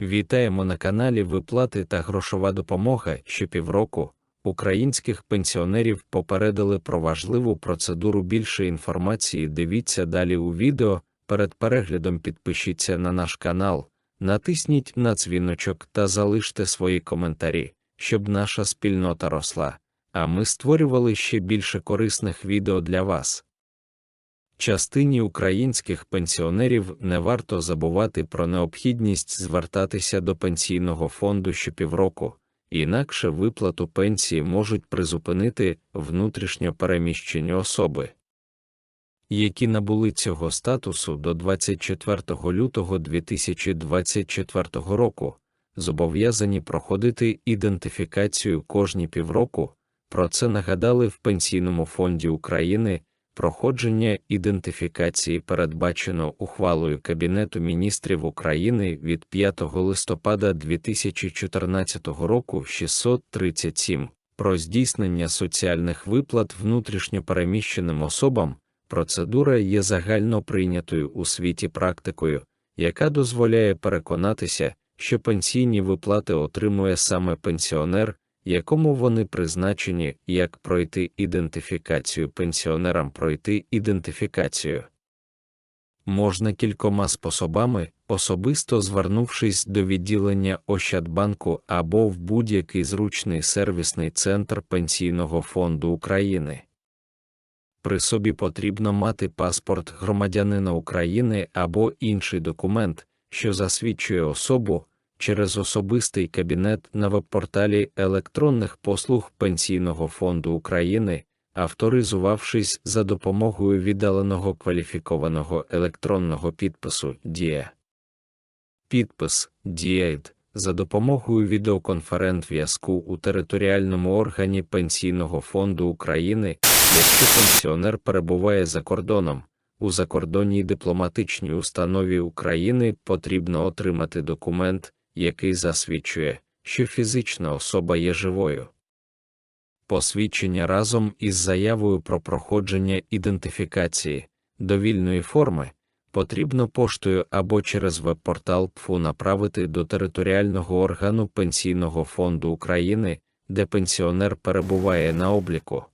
Вітаємо на каналі Виплати та грошова допомога. Щопівроку українських пенсіонерів попередили про важливу процедуру. Більше інформації дивіться далі у відео. Перед переглядом підпишіться на наш канал, натисніть на дзвіночок та залиште свої коментарі, щоб наша спільнота росла, а ми створювали ще більше корисних відео для вас. Частині українських пенсіонерів не варто забувати про необхідність звертатися до пенсійного фонду щопівроку, інакше виплату пенсії можуть призупинити внутрішньо переміщені особи, які набули цього статусу до 24 лютого 2024 року, зобов'язані проходити ідентифікацію кожні півроку. Про це нагадали в Пенсійному фонді України. Проходження ідентифікації передбачено ухвалою Кабінету міністрів України від 5 листопада 2014 року 637 про здійснення соціальних виплат внутрішньо переміщеним особам. Процедура є загально прийнятою у світі практикою, яка дозволяє переконатися, що пенсійні виплати отримує саме пенсіонер, якому вони призначені, як пройти ідентифікацію пенсіонерам пройти ідентифікацію. Можна кількома способами, особисто звернувшись до відділення Ощадбанку або в будь-який зручний сервісний центр Пенсійного фонду України. При собі потрібно мати паспорт громадянина України або інший документ, що засвідчує особу, через особистий кабінет на веб-порталі електронних послуг Пенсійного фонду України, авторизувавшись за допомогою віддаленого кваліфікованого електронного підпису «Дія». Підпис «Дієд» за допомогою відеоконферент-зв'язку у територіальному органі Пенсійного фонду України, якщо пенсіонер перебуває за кордоном. У закордонній дипломатичній установі України потрібно отримати документ, який засвідчує, що фізична особа є живою. Посвідчення разом із заявою про проходження ідентифікації довільної форми потрібно поштою або через веб-портал ПФУ направити до територіального органу Пенсійного фонду України, де пенсіонер перебуває на обліку.